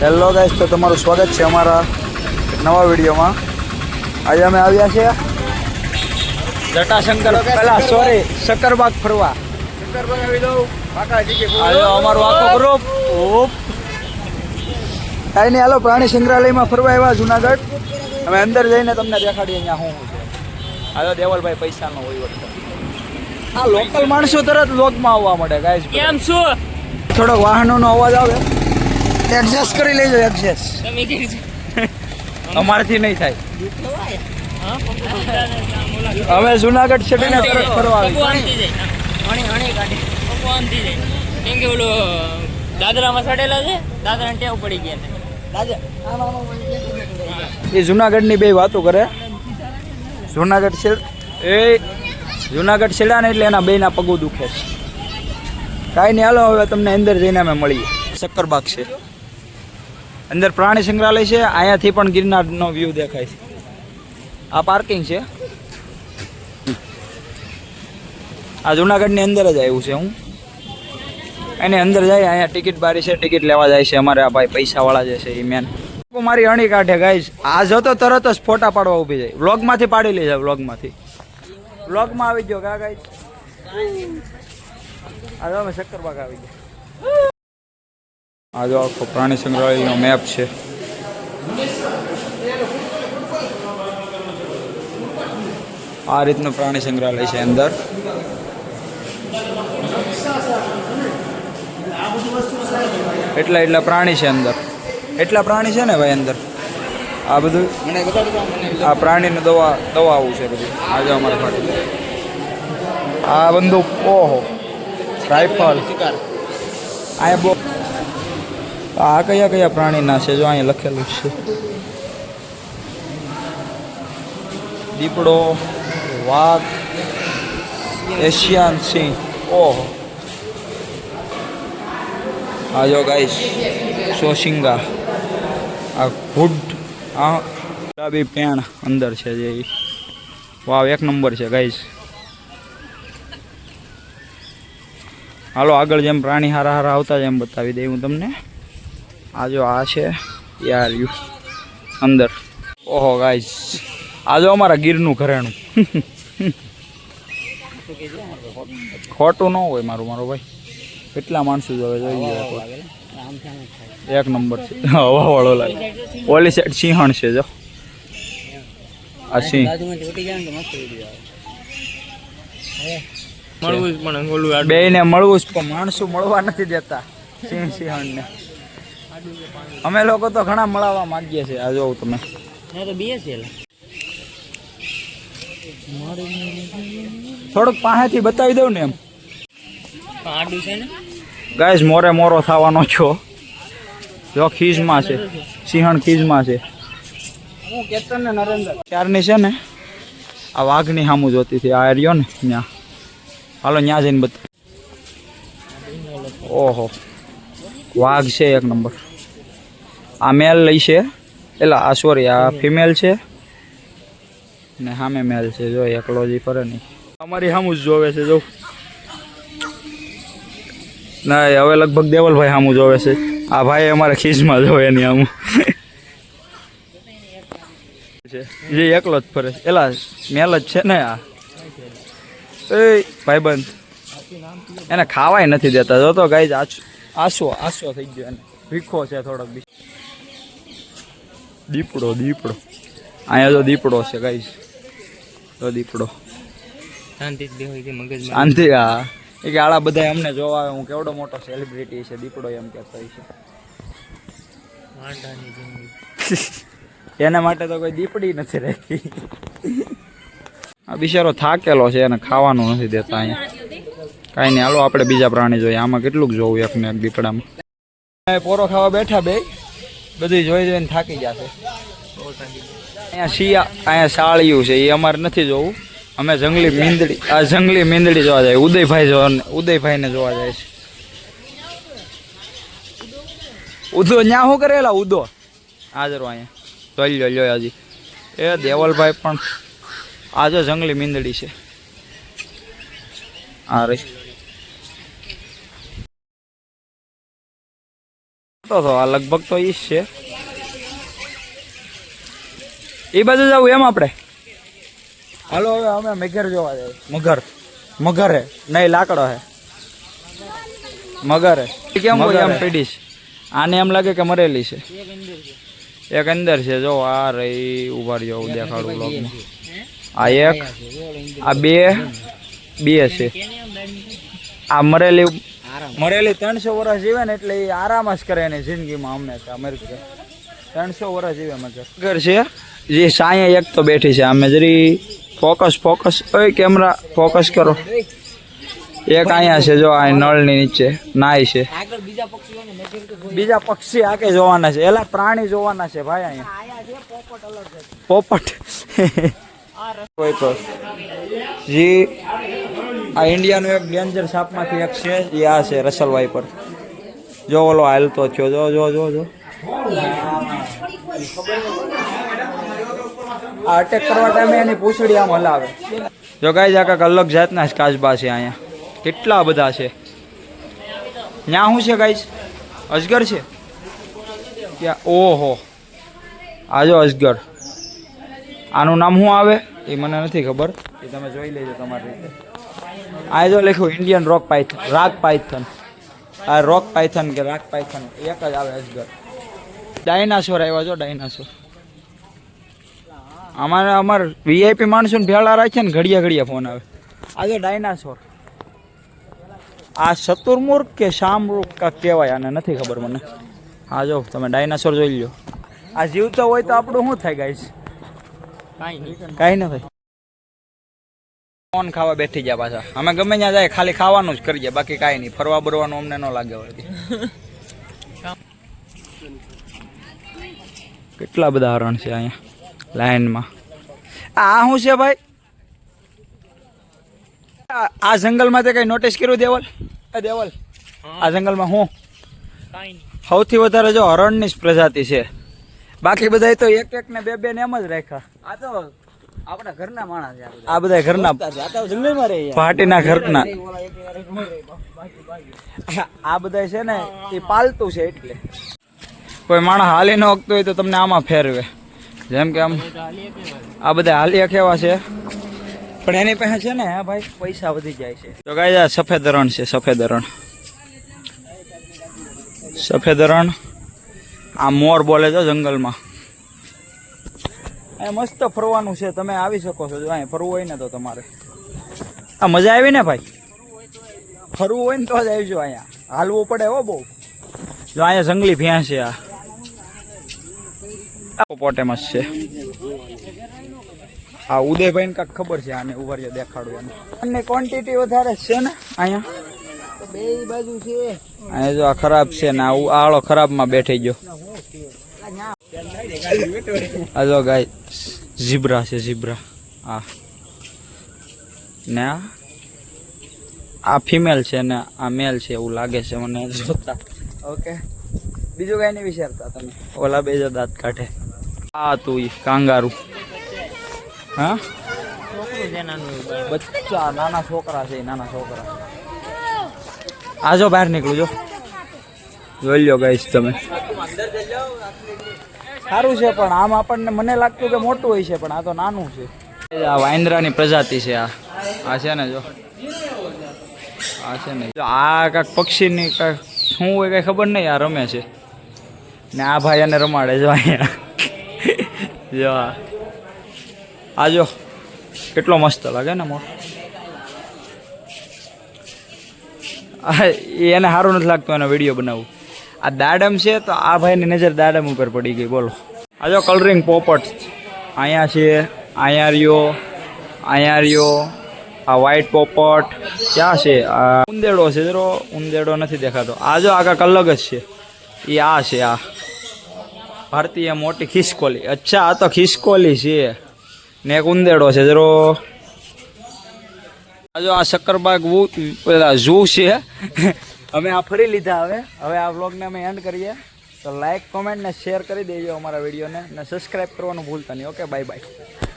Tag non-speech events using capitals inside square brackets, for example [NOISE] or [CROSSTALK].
Hello guys તો તમારું સ્વાગત છે અમારા નવા વિડીયોમાં. આજે અમે આવ્યા છે જટાશંકર પેલા સોરી શક્કરબાગ ફરવા. અમારું આખો ગ્રુપ ઓપ કાંઈ નહીં હાલો પ્રાણી સંગ્રહાલયમાં ફરવા આવ્યા જુનાગઢ. અમે અંદર જઈને તમને દેખાડીએ અહીંયા શું શું છે. હાલો દેવલભાઈ પૈસાનો હોય વખત આ લોકલ માણસો તરત લોકમાં આવવા માટે ગાઈસ કેમ છો? થોડોક વાહનોનો અવાજ આવે. એડજસ્ટ કરી લેજો એડજસ્ટ અમારથી નહીં થાય. અમે જુનાગઢ ફરવા આવી. ભગવાનથી જાય. ભગવાનથી કેમ કે ઓલો દાદરામાં સડેલા છે દાદરા ટેવ પડી ગયા એ જુનાગઢની બે વાતો કરે. જુનાગઢ છે એ જુનાગઢ છેડા ને એટલે એના બેના પગો દુખે છે. કાંઈ નહીં હાલો હવે તમને અંદર જઈને અમે મળીએ. શક્કરબાગ છે. અંદર પ્રાણી સંગ્રહાલય છે અહીંયાથી પણ ગિરનારનો વ્યૂ દેખાય છે. આ પાર્કિંગ છે. આ જુનાગઢની અંદર જ આવ્યું છે હું. એની અંદર જાય, અહીંયા ટિકિટ બારી છે ટિકિટ લેવા જાય છે, અમારે આ ભાઈ પૈસાવાળા જે છે એ મેન મારી અણી કાઢે ગાઈશ આ જતો તરત જ ફોટા પાડવા ઊભી જાય. વ્લોગમાંથી પાડી લે જાય વ્લોગમાંથી વ્લોગમાં આવી ગયો કા ગાઈશ આ તમે શક્કરબાગ આવી ગયા. આ જો આખો પ્રાણી સંગ્રહાલયનો મેપ છે. આ રીતનું પ્રાણી સંગ્રહાલય છે અંદર. એટલા એટલા પ્રાણી છે અંદર. એટલા પ્રાણી છે ને ભાઈ અંદર? આ બધું? આ પ્રાણીને દવા દવા આવું છે બધું. આજે અમારા માટે આ બંદૂક ઓહો. રાઇફલ અહીંયા બહુ આ કયા કયા પ્રાણીના છે? જો અહીંયા લખેલું છે. દીપડો, વાઘ, એશિયાન સિંહ. ઓહો. આ જો ગાઈશ સોશિંગા આ હુડ આ ગુલાબી પેણ અંદર છે જે. વાવ, એક નંબર છે ગાઈસ હાલો આગળ જેમ પ્રાણી હારા હારા આવતા જેમ બતાવી દઈ હું તમને. આ જો આ છે યાર યુ. અંદર. ઓહો ગાઈસ આ જો અમારા ગીરનું ઘરેણું. ખોટું ન હોય મારું મારો ભાઈ. કેટલા માણસો જોવે જોઈએ એક નંબર છે. હવા વાળો લાગે. ઓલી સાઈડ સિંહણ છે જો. આ સિંહ. મળવું જ પણ ઓલું બે ને મળવું જ પણ માણસો મળવા નથી દેતા સિંહ સિંહણ ને અમે લોકો તો ઘણા મળવા માંગીએ છીએ. આ જોઉં તમે. ના થોડુંક પાસેથી બતાવી દઉં ને એમ. ગાઈસ મોરે મોરો થવાનો છો. જો ખીજમાં છે. સિંહણ ખીજમાં છે. હું ને નરેન્દ્ર. ચારની છે ને આ વાઘની સામું જોતી હતી. આ રહ્યો ને ત્યાં હાલો ત્યાં જઈને બતા ઓહો. વાઘ છે એક નંબર. આ મેલ લઈ છે. એલા, આ સોરી આ ફિમેલ છે. ને સામે મેલ છે, જો, એકલો જ ફરે નહીં. અમારી સામું જોવે છે, જો. ના હવે લગભગ દેવલભાઈ સામું જોવે છે. આ ભાઈ અમારે ખીજમાં જોવે એની આમું જે એકલો જ ફરે એલા મેલ જ છે ને આ? એ ભાઈબંધ. એને ખાવાય નથી દેતા. જો તો ગાઈ આસો આસો થઈ ગયો એને. ભીખો છે થોડોક દીપડો દીપડો. અહીંયા તો દીપડો છે ગાઈ તો દીપડો. શાંતિ હા. એ કે આળા બધા અમને જોવા આવે. હું કેવડો મોટો સેલિબ્રિટી છે દીપડો એમ કહેતો હોય છે. [LAUGHS] એના માટે તો કોઈ દીપડી નથી રહેતી. આ બિચારો થાકેલો છે એને ખાવાનું નથી દેતા અહીંયા. કાંઈ નહીં હાલો આપણે બીજા પ્રાણી જોઈએ. આમાં કેટલુંક જોવું એક ને એક દીપડામાં. પોરો ખાવા બેઠા બે. બધું જોઈ જોઈને થાકી જશે અહીંયા શિયા, અહીંયા સાળિયું છે, એ અમારે નથી જોવું. અમે જંગલી મીંદડી, આ જંગલી મીંદડી જોવા જાય, ઉદયભાઈ જોવા, ઉદયભાઈને જોવા જાય છે. ઉદો, ન્યા શું કરેલા ઉદો? હાજર અહીંયા. જોઈ લો લ્યો હજી. એ દેવલભાઈ પણ આ જંગલી મીંદડી છે. આ રહી. તો તો આ લગભગ તો ઈ જ છે. એ બાજુ જવું એમ આપણે હાલો હવે અમે મગર જોવા જાય મગર. મગર. હે નહીં લાકડો હે. મગર. હે કેમ હોય એમ પીડીશ આને એમ લાગે કે મરેલી છે. એક અંદર છે. જો આ રહી ઊભા રહ્યો હું દેખાડું બ્લોગમાં આ એક આ બે બે છે. આ મરેલી મરેલી ત્રણસો વર્ષ જીવે ને એટલે એ આરામ જ કરે એની જિંદગીમાં હંમેશા અમેરિકા ત્રણસો વર્ષ જીવે મગર. ઘર છે? જે સાંયે એક તો બેઠી છે. અમે જરી ફોકસ ફોકસ. ઓય કેમેરા ફોકસ કરો. એક અહીંયા છે જો આ નળની નીચે. નાય છે. આગળ બીજા પક્ષી આકે જોવાના છે? એલા પ્રાણી જોવાના છે ભાઈ અહીંયા? પોપટ અલગ છે. પોપટ. કોઈ તો જી. આ ઇન્ડિયાનું એક ડેન્જર સાપમાંથી એક છે, એ આ છે રસલ વાઈપર જો ઓલો હાલતો થયો, જો જો જો જો. આ અટેક કરવા ટાઈમે એની પૂછડી આમ હલાવે. જો ગાય જા કાંઈક અલગ જાતના જ કાચબા છે અહીંયા. કેટલા બધા છે. ત્યાં શું છે ગાઈસ અજગર છે? ત્યાં, ઓહો. આ જો અજગર. આનું નામ શું આવે? એ મને નથી ખબર. એ તમે જોઈ લેજો તમારી રીતે. આ જો લખ્યું ઇન્ડિયન રોક પાઇથન રાગ પાઇથન આ રોક પાઇથન કે રાગ પાઇથન એક જ આવે અજગર ડાયનાસોર આવ્યા જો ડાયનાસોર અમારે અમાર વીઆઈપી માણસોને ભેળા રાખે ને ઘડિયા ઘડિયા ફોન આવે. આ જો ડાયનાસોર આ શતુર્મુર્ગ કે શામરૂખ કા કહેવાય આને, નથી ખબર મને. હા જો, તમે ડાયનાસોર જોઈ લો આ જીવતો હોય તો આપણું શું થાય ગાઈશ કાંઈ ન થાય. ફોન ખાવા બેઠી ગયા પાછા. અમે ગમે ત્યાં જાય ખાલી ખાવાનું જ કરીએ બાકી કાંઈ નહીં. ફરવા બરવાનું અમને ન લાગે કેટલા બધા હરણ છે અહીંયા લાઈનમાં? આ શું છે ભાઈ? આ- આ જંગલમાં તે કઈ નોટિસ કર્યું દેવલ? એ દેવલ આ જંગલમાં હું? સૌથી વધારે જો હરણની જ પ્રજાતિ છે. બાકી બધા તો એક એક ને બે બે ને એમ જ રાખ્યા. આ તો આપણા ઘરના માણસ છે આ બધા. ઘરના જંગલમાં રહે પાર્ટીના ઘરના. આ બધા છે ને એ પાલતું છે એટલે. કોઈ માણસ હાલી ન હકતો હોય તો તમને આમાં ફેરવે. જેમ કે આમ આ બધા હાલી કેવા છે? પણ એની પાસે છે ને હા ભાઈ પૈસા વધી જાય છે. તો ગાય આ સફેદ રણ છે સફેદ રણ. સફેદ રણ આ મોર બોલે છે જંગલમાં. અહીંયા મસ્ત ફરવાનું છે તમે આવી શકો છો. જો અહીંયા ફરવું હોય ને તો તમારે. આ મજા આવી ને ભાઈ? ફરવું હોય ને તો જ આવજો અહીંયા. હાલવું પડે હો બહુ. જો અહીંયા જંગલી ભેંસ છે આ. પોટેમસ છે. આ ઉદયભાઈ ને કાંઈક ખબર છે આને ઊભા દેખાડું એને અને ક્વોન્ટિટી વધારે છે ને અહીંયા? બે બાજુ છે. અહીંયા જો આ ખરાબ છે ને આ આળો ખરાબમાં બેઠી ગયો. જો ગાય ઝીબ્રા છે ઝીબ્રા આ. ને આ? આ ફિમેલ છે ને આ મેલ છે, એવું લાગે છે મને જોતા. ઓકે બીજું કઈ નહીં વિચારતા તમે. ઓલા બે જો દાંત કાઢે. આ તું ઈ કાંગારું. હા? બચ્ચા, નાના છોકરા છે નાના છોકરા. આ જો બહાર નીકળું જો. જોઈ લ્યો ગાઈશ તમે. સારું છે, પણ આમ આપણને મને લાગતું કે મોટું હોય છે, પણ આ તો નાનું છે. આ વાંદરાની પ્રજાતિ છે આ. આ છે ને જો. આ છે ને. આ કાંઈક પક્ષીની કાંઈક શું હોય કાંઈ ખબર નહીં, આ રમે છે. ને આ ભાઈ એને રમાડે જો અહીંયા. જો આ. જો. કેટલો મસ્ત લાગે ને આ એને સારું નથી લાગતું, એનો વીડિયો બનાવવું. આ દાડમ છે તો આ ભાઈની નજર દાડમ ઉપર પડી ગઈ, બોલો. આ જો કલરિંગ પોપટ. અહીંયા છે, અહીંયા રહ્યો અહીંયા રહ્યો. આ વ્હાઈટ પોપટ. ક્યાં છે? આ ઉંદેડો છે જરો ઉંદેડો નથી દેખાતો. આ જો આ કાંઈક અલગ જ છે. એ આ છે, આ. ભારતીય મોટી ખિસકોલી. અચ્છા, આ તો ખિસકોલી છે. ને એક ઉંદેડો છે જરો જો આ શક્કરબાગ પેલા ઝૂ છે. અમે આ ફરી લીધા હવે. હવે આ વ્લોગને અમે એન્ડ કરીએ. તો લાઇક કોમેન્ટ ને શેર કરી દેજો અમારા વિડીયોને. ને સબસ્ક્રાઈબ કરવાનું ભૂલતા નહીં. Okay bye bye